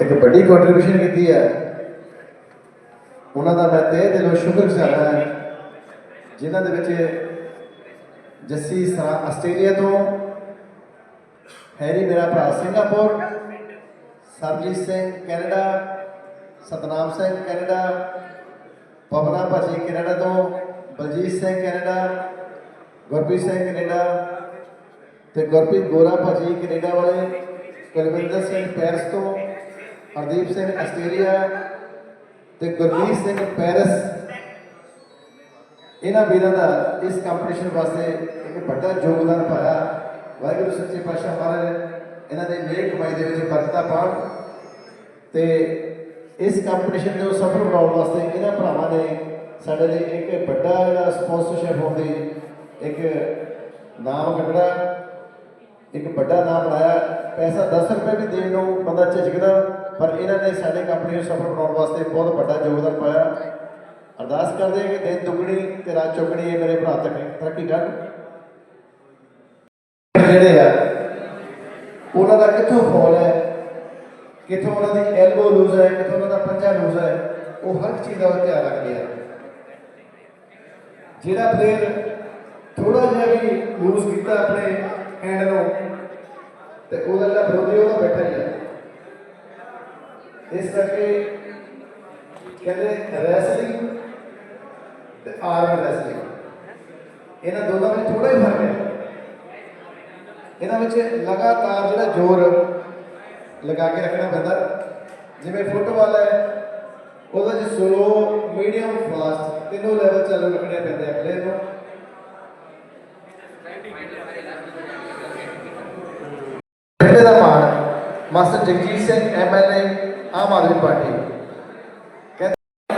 ਇੱਕ ਵੱਡੀ ਕੰਟਰੀਬਿਊਸ਼ਨ ਕੀਤੀ ਹੈ। ਉਹਨਾਂ ਦਾ ਮੈਂ ਤਹਿ ਦਿਲੋਂ ਸ਼ੁਕਰਗੁਜ਼ਾਰ ਹਾਂ, ਜਿਨ੍ਹਾਂ ਦੇ ਵਿੱਚ ਜੱਸੀ ਸਰਾ ਆਸਟ੍ਰੇਲੀਆ ਤੋਂ, ਹੈਰੀ ਮੇਰਾ ਭਰਾ Singapore Surjit Singh Canada, Satnam Singh Canada, Pavana ਭਾਜੀ ਕੈਨੇਡਾ ਤੋਂ, ਬਲਜੀਤ ਸਿੰਘ ਕੈਨੇਡਾ, ਗੁਰਪ੍ਰੀਤ ਸਿੰਘ ਕੈਨੇਡਾ ਤੇ ਗੁਰਪ੍ਰੀਤ ਗੋਰਾ ਭਾਜੀ ਕੈਨੇਡਾ ਵਾਲੇ, ਕੁਲਵਿੰਦਰ ਸਿੰਘ ਪੈਰਿਸ ਤੋਂ ਹਰਦੀਪ ਸਿੰਘ ਆਸਟ੍ਰੇਲੀਆ ਤੇ ਗੁਰਮੀਤ ਸਿੰਘ ਪੈਰਿਸ। ਇਹਨਾਂ ਵੀਰਾਂ ਦਾ ਇਸ ਕੰਪੀਟੀਸ਼ਨ ਵਾਸਤੇ ਇੱਕ ਵੱਡਾ ਯੋਗਦਾਨ ਪਾਇਆ। ਵਾਹਿਗੁਰੂ ਸੱਚੇ ਪਾਤਸ਼ਾਹ ਮਹਾਰਾਜ, ਇਹਨਾਂ ਦੇ ਨੇਕ ਕਮਾਈ ਦੇ ਵਿੱਚ ਬਰਕਤਾਂ ਪਾਉਣ ਤੇ ਇਸ ਕੰਪੀਟੀਸ਼ਨ ਨੂੰ ਸਫਲ ਬਣਾਉਣ ਵਾਸਤੇ ਇਹਨਾਂ ਭਰਾਵਾਂ ਨੇ ਸਾਡੇ ਲਈ ਇੱਕ ਵੱਡਾ ਜਿਹੜਾ ਸਪਾਂਸਰਸ਼ਿਪ ਹੋਣ ਦੀ ਇੱਕ ਨਾਮ ਕੱਢਣਾ ਇੱਕ ਵੱਡਾ ਨਾਮ ਬਣਾਇਆ। ਪੈਸਾ 10 ਰੁਪਏ ਵੀ ਦੇਣ ਨੂੰ ਬੰਦਾ ਝਿਜਕਦਾ, ਪਰ ਇਹਨਾਂ ਨੇ ਸਾਡੇ ਕੰਪਨੀ ਨੂੰ ਸਫਲ ਬਣਾਉਣ ਵਾਸਤੇ ਬਹੁਤ ਵੱਡਾ ਯੋਗਦਾਨ ਪਾਇਆ। ਅਰਦਾਸ ਕਰਦੇ ਹਾਂ ਕਿ ਦਿਨ ਦੁਗਣੀ ਤੇ ਰਾਤ ਚੌਗਣੀ ਇਹ ਮੇਰੇ ਭਰਾ ਤੱਕ ਤਰੱਕੀ ਕਰਨ ਜਿਹੜੇ ਆ, ਉਹਨਾਂ ਦਾ ਕਿੱਥੋਂ ਫੋਲ ਹੈ? ਕਿੱਥੋਂ ਉਹਨਾਂ ਦੀ ਐਲਬੋ ਲੂਜ਼ ਹੈ? ਕਿੱਥੋਂ ਉਹਨਾਂ ਦਾ ਪੰਜਾ ਲੂਜ਼ ਹੈ? ਉਹ ਹਰ ਚੀਜ਼ ਦਾ ਧਿਆਨ ਰੱਖਦੇ ਆ। ਜਿਹੜਾ ਪਲੇਅਰ ਥੋੜਾ ਜਿਹਾ ਵੀ ਲੂਜ਼ ਕੀਤਾ ਆਪਣੇ ਹੈਂਡ ਨੂੰ। ਤੇ ਉਹਦਾ ਜਿਹੜਾ ਵਿਰੋਧੀ ਉਹਦਾ ਬੈਠਾ ਹੀ ਹੈ ਇਸ ਕਰਕੇ ਕਹਿੰਦੇ ਰੈਸਲਿੰਗ ਤੇ ਆਰਮ ਰੈਸਲਿੰਗ ਇਹਨਾਂ ਦੋਨਾਂ ਵਿੱਚ ਥੋੜਾ ਹੀ ਫ਼ਰਕ ਹੈ। ਇਹਨਾਂ ਵਿੱਚ ਲਗਾਤਾਰ ਜਿਹੜਾ ਜ਼ੋਰ ਲਗਾ ਕੇ ਰੱਖਣਾ ਪੈਂਦਾ। ਜਿਵੇਂ ਫੁੱਟਬਾਲ ਹੈ, ਉਹਦਾ ਚ ਸਲੋ ਮੀਡੀਅਮ ਫਾਸਟ ਤਿੰਨੋਂ ਲੈਵਲ ਚਾਲੂ ਰੱਖਣੇ ਪੈਂਦੇ ਆ ਪਲੇਅਰ ਨੂੰ। Master Jagjit Singh MLA Aam Aadmi party. ਕਹਿੰਦੇ,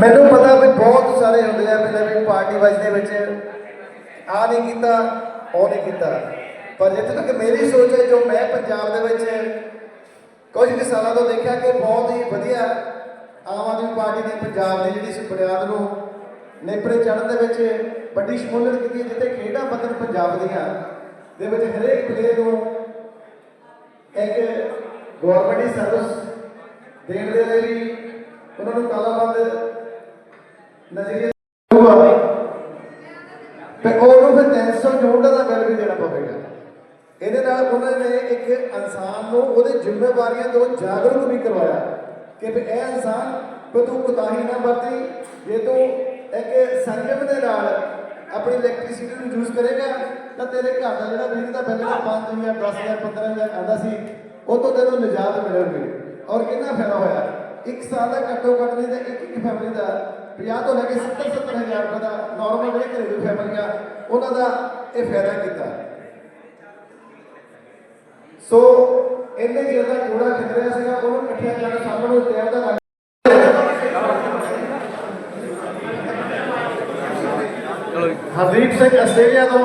ਮੈਨੂੰ ਪਤਾ ਵੀ ਬਹੁਤ ਸਾਰੇ ਹੁੰਦੇ ਆ ਵੀ ਵੀ ਪਾਰਟੀ ਵਾਈਜ਼ ਦੇ ਵਿੱਚ ਆ ਨਹੀਂ ਕੀਤਾ, ਉਹ ਨਹੀਂ ਕੀਤਾ। ਪਰ ਜਿੱਥੇ ਤੱਕ ਮੇਰੀ ਸੋਚ ਹੈ, ਜੋ ਮੈਂ ਪੰਜਾਬ ਦੇ ਵਿੱਚ ਕੁਝ ਕੁ ਸਾਲਾਂ ਤੋਂ ਦੇਖਿਆ ਕਿ ਬਹੁਤ ਹੀ ਵਧੀਆ ਆਮ ਆਦਮੀ ਪਾਰਟੀ ਨੇ ਪੰਜਾਬ ਦੀ ਜਿਹੜੀ ਇਸ ਬੁਨਿਆਦ ਨੂੰ ਨੇਪਰੇ ਚੜ੍ਹਨ ਦੇ ਵਿੱਚ ਵੱਡੀ ਸ਼ਮੂਲੀਅਤ ਕੀਤੀ ਹੈ, ਜਿੱਥੇ ਖੇਡਾਂ ਪੱਧਰ ਪੰਜਾਬ ਦੀਆਂ, ਦੇ ਵਿੱਚ ਹਰੇਕ ਪਲੇਅਰ ਨੂੰ ਇੱਕ ਗਵਰਨਮੈਂਟ ਸਰਵਿਸ ਦੇਣ ਦੇ ਲਈ ਉਹਨਾਂ ਨੂੰ ਤਾਲਾਬੰਦ ਨਜ਼ਰੀਏ ਤੇ ਉਹਨੂੰ ਫਿਰ 300 ਯੂਨਿਟ ਦਾ ਬਿੱਲ ਵੀ ਦੇਣਾ ਪਵੇਗਾ। ਇਹਦੇ ਨਾਲ ਉਹਨਾਂ ਨੇ ਇੱਕ ਇਨਸਾਨ ਨੂੰ ਉਹਦੇ ਜ਼ਿੰਮੇਵਾਰੀਆਂ ਤੋਂ ਜਾਗਰੂਕ ਵੀ ਕਰਵਾਇਆ ਕਿ ਵੀ ਇਹ ਇਨਸਾਨ ਕਿ ਤੂੰ ਕੁਤਾਹੀ ਨਾ ਵਰਤੀ, ਜੇ ਤੂੰ ਇੱਕ ਸੰਯਮ ਦੇ ਨਾਲ ਆਪਣੀ ਇਲੈਕਟ੍ਰਿਸਿਟੀ ਨੂੰ ਯੂਜ਼ ਕਰੇਗਾ, ਤਾਂ ਤੇਰੇ ਘਰ ਦਾ ਜਿਹੜਾ ਬਿਜਲੀ ਦਾ ਬਿੱਲ ਹੈ 5000 10000 15000 ਆਉਂਦਾ ਸੀ, ਉਹ ਤੋਂ ਤੈਨੂੰ ਨਿਜਾਤ ਮਿਲੇਗੀ ਔਰ ਕਿੰਨਾ ਫਾਇਦਾ ਹੋਇਆ? ਇੱਕ ਸਾਲ ਦਾ ਘੱਟੋ ਘੱਟ ਨਹੀਂ ਤਾਂ ਇੱਕ ਇੱਕ ਫੈਮਿਲੀ ਦਾ 50 ਤੋਂ ਲੈ ਕੇ 70 70000 ਰੁਪਏ ਦਾ ਨਾਰਮਲ ਜਿਹੜੇ ਘਰੇਲੂ ਫੈਮਿਲੀਆਂ ਉਹਨਾਂ ਦਾ ਇਹ ਫਾਇਦਾ ਕੀਤਾ। ਸੋ ਇੰਨੇ ਚਿਰ ਦਾ ਕੂੜਾ ਖਿੰਦਰਿਆ ਸੀਗਾ, ਉਹਨੂੰ ਇਕੱਠਿਆ ਕਰਨ ਸਾਹਮਣੇ ਨੂੰ ਦਾ ਲੱਗ ਹਰਦੀਪ ਸਿੰਘ ਆਸਟ੍ਰੇਲੀਆ ਤੋਂ।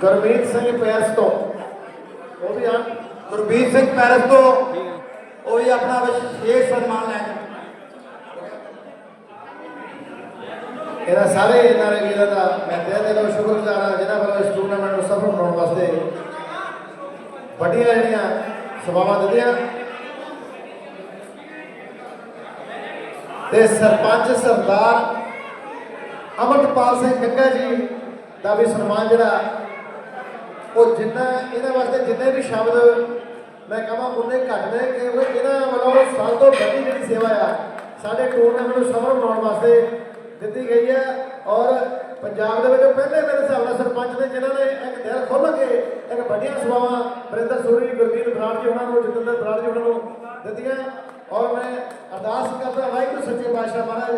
ਗੁਰਮੀਤ ਸਿੰਘ ਪੈਰਸ ਤੋਂ। ਉਹ ਵੀ ਆ। ਗੁਰਬੀਰ ਸਿੰਘ ਪੈਰਸ ਤੋਂ। ਉਹ ਵੀ ਆਪਣਾ ਵਿਸ਼ੇਸ਼ ਸਨਮਾਨ ਲੈ ਇਹਨਾਂ ਸਾਰੇ ਨਾਰੇ ਵੀਰਾਂ ਦਾ ਮੈਂ ਤਹਿ ਦਿਲੋਂ ਸ਼ੁਕਰਗੁਜ਼ਾਰ ਹਾਂ ਜਿਹਨਾਂ ਵੱਲੋਂ ਇਸ ਟੂਰਨਾਮੈਂਟ ਨੂੰ ਸਫਲ ਬਣਾਉਣ ਵਾਸਤੇ ਵੱਡੀਆਂ ਜਿਹੜੀਆਂ ਸੇਵਾਵਾਂ ਦਿੱਤੀਆਂ ਤੇ ਸਰਪੰਚ ਸਰਦਾਰ ਅਮਰਪਾਲ ਸਿੰਘ ਗੱਗਾ ਜੀ ਦਾ ਵੀ ਸਨਮਾਨ ਜਿਹੜਾ, ਉਹ ਜਿੰਨਾ ਇਹਨਾਂ ਵਾਸਤੇ ਜਿੰਨੇ ਵੀ ਸ਼ਬਦ ਮੈਂ ਕਹਾਂ, ਉਹਨੇ ਘੱਟ ਨੇ ਕਿਉਂਕਿ ਇਹਨਾਂ ਵੱਲੋਂ ਸਭ ਤੋਂ ਵੱਡੀ ਜਿਹੜੀ ਸੇਵਾ ਆ, ਸਾਡੇ ਟੂਰਨਾਮੈਂਟ ਨੂੰ ਸਫਲ ਬਣਾਉਣ ਵਾਸਤੇ ਦਿੱਤੀ ਗਈ ਹੈ ਔਰ ਪੰਜਾਬ ਦੇ ਵਿੱਚ ਪਹਿਲੇ ਮੇਰੇ ਹਿਸਾਬ ਨਾਲ ਸਰਪੰਚ ਨੇ ਜਿਨ੍ਹਾਂ ਨੇ ਇੱਕ ਦਿਲ ਖੋਲ੍ਹ ਕੇ ਇੱਕ ਵੱਡੀਆਂ ਸੇਵਾਵਾਂ ਵਰਿੰਦਰ ਸੂਰੀ ਗੁਰਜੀਤ ਬਰਾੜ ਜੀ ਉਹਨਾਂ ਨੂੰ, ਜਤਿੰਦਰ ਬਰਾੜ ਜੀ ਉਹਨਾਂ ਨੂੰ ਦਿੱਤੀਆਂ। ਔਰ ਮੈਂ ਅਰਦਾਸ ਕਰਦਾ ਵਾਹਿਗੁਰੂ ਸੱਚੇ ਪਾਤਸ਼ਾਹ ਮਹਾਰਾਜ